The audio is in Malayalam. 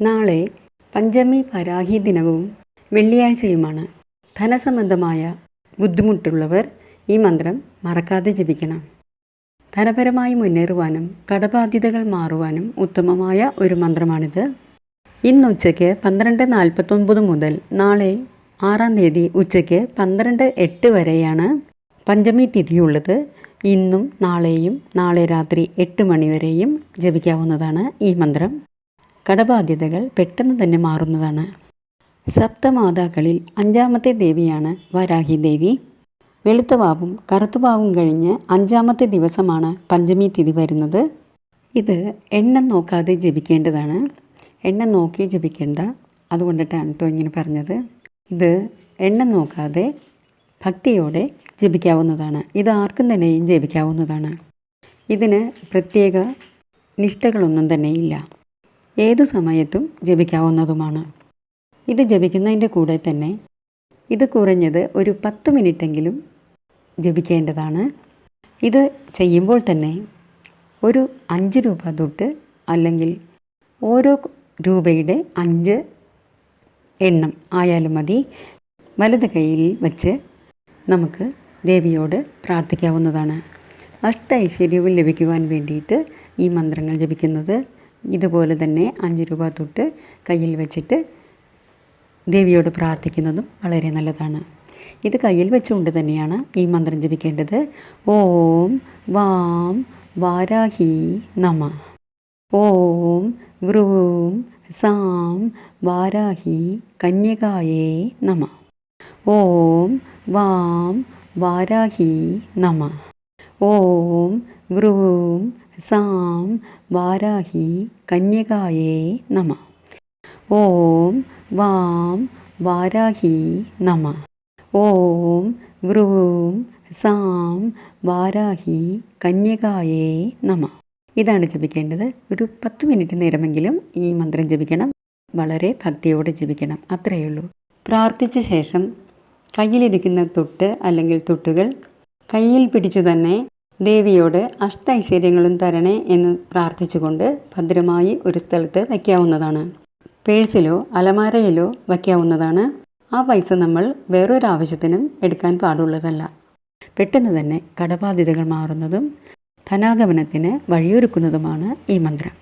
നാളെ പഞ്ചമി പരാഹി ദിനവും വെള്ളിയാഴ്ചയുമാണ്. ധനസംബന്ധമായ ബുദ്ധിമുട്ടുള്ളവർ ഈ മന്ത്രം മറക്കാതെ ജപിക്കണം. ധനപരമായി മുന്നേറുവാനും കടബാധ്യതകൾ മാറുവാനും ഉത്തമമായ ഒരു മന്ത്രമാണിത്. ഇന്ന് ഉച്ചയ്ക്ക് പന്ത്രണ്ട് നാൽപ്പത്തൊൻപത് മുതൽ നാളെ ആറാം തീയതി ഉച്ചയ്ക്ക് പന്ത്രണ്ട് എട്ട് വരെയാണ് പഞ്ചമി തിഥിയുള്ളത്. ഇന്നും നാളെയും നാളെ രാത്രി എട്ട് മണിവരെയും ജപിക്കാവുന്നതാണ് ഈ മന്ത്രം. കടബാധ്യതകൾ പെട്ടെന്ന് തന്നെ മാറുന്നതാണ്. സപ്തമാതാക്കളിൽ അഞ്ചാമത്തെ ദേവിയാണ് വരാഹി ദേവി. വെളുത്തവാവും കറുത്തവാവും കഴിഞ്ഞ് അഞ്ചാമത്തെ ദിവസമാണ് പഞ്ചമി തിഥി വരുന്നത്. ഇത് എണ്ണം നോക്കാതെ ജപിക്കേണ്ടതാണ്. എണ്ണം നോക്കി ജപിക്കേണ്ട. അതുകൊണ്ടിട്ടാണ് കേട്ടോ ഇങ്ങനെ പറഞ്ഞത്. ഇത് എണ്ണം നോക്കാതെ ഭക്തിയോടെ ജപിക്കാവുന്നതാണ്. ഇത് ആർക്കും തന്നെയും ജപിക്കാവുന്നതാണ്. ഇതിന് പ്രത്യേക നിഷ്ഠകളൊന്നും തന്നെയില്ല. ഏതു സമയത്തും ജപിക്കാവുന്നതുമാണ്. ഇത് ജപിക്കുന്നതിന്റെ കൂടെ തന്നെ ഇത് കുറഞ്ഞത് ഒരു പത്ത് മിനിറ്റെങ്കിലും ജപിക്കേണ്ടതാണ്. ഇത് ചെയ്യുമ്പോൾ തന്നെ ഒരു അഞ്ച് രൂപ തൊട്ട് അല്ലെങ്കിൽ ഓരോ രൂപയുടെ അഞ്ച് എണ്ണം ആയാലും മതി. വലത് കൈയിൽ വച്ച് നമുക്ക് ദേവിയോട് പ്രാർത്ഥിക്കാവുന്നതാണ്. അഷ്ട ഐശ്വര്യവും ലഭിക്കുവാൻ വേണ്ടിയിട്ട് ഈ മന്ത്രങ്ങൾ ജപിക്കുന്നത് ഇതുപോലെ തന്നെ അഞ്ച് രൂപ തൊട്ട് കയ്യിൽ വെച്ചിട്ട് ദേവിയോട് പ്രാർത്ഥിക്കുന്നതും വളരെ നല്ലതാണ്. ഇത് കയ്യിൽ വെച്ചുകൊണ്ട് തന്നെയാണ് ഈ മന്ത്രം ജപിക്കേണ്ടത്. ഓം വാം വാരാഹി നമ. ഓം വ്രൂം സാം വാരാഹി കന്യകായേ നമ. ഓം വാം വാരാഹി നമ. ഓം ഗ്രൂം സാം വാരാഹി കന്യകായേ നമ. ഓം വാം വാരാഹി നമ. ഓം ഗ്രൂം സാം വാരാഹി കന്യകായേ നമ. ഇതാണ് ജപിക്കേണ്ടത്. ഒരു പത്ത് മിനിറ്റ് നേരമെങ്കിലും ഈ മന്ത്രം ജപിക്കണം. വളരെ ഭക്തിയോടെ ജപിക്കണം. അത്രയേ ഉള്ളൂ. പ്രാർത്ഥിച്ച ശേഷം കയ്യിലിരിക്കുന്ന തൊട്ട് അല്ലെങ്കിൽ തൊട്ടുകൾ കയ്യിൽ പിടിച്ചു തന്നെ ദേവിയോട് അഷ്ടൈശ്വര്യങ്ങളും തരണേ എന്ന് പ്രാർത്ഥിച്ചുകൊണ്ട് ഭദ്രമായി ഒരു സ്ഥലത്ത് വയ്ക്കാവുന്നതാണ്. പേഴ്സിലോ അലമാരയിലോ വയ്ക്കാവുന്നതാണ്. ആ പൈസ നമ്മൾ വേറൊരു ആവശ്യത്തിനും എടുക്കാൻ പാടുള്ളതല്ല. പെട്ടെന്ന് തന്നെ കടബാധ്യതകൾ മാറുന്നതും ധനാഗമനത്തിന് വഴിയൊരുക്കുന്നതുമാണ് ഈ മന്ത്രം.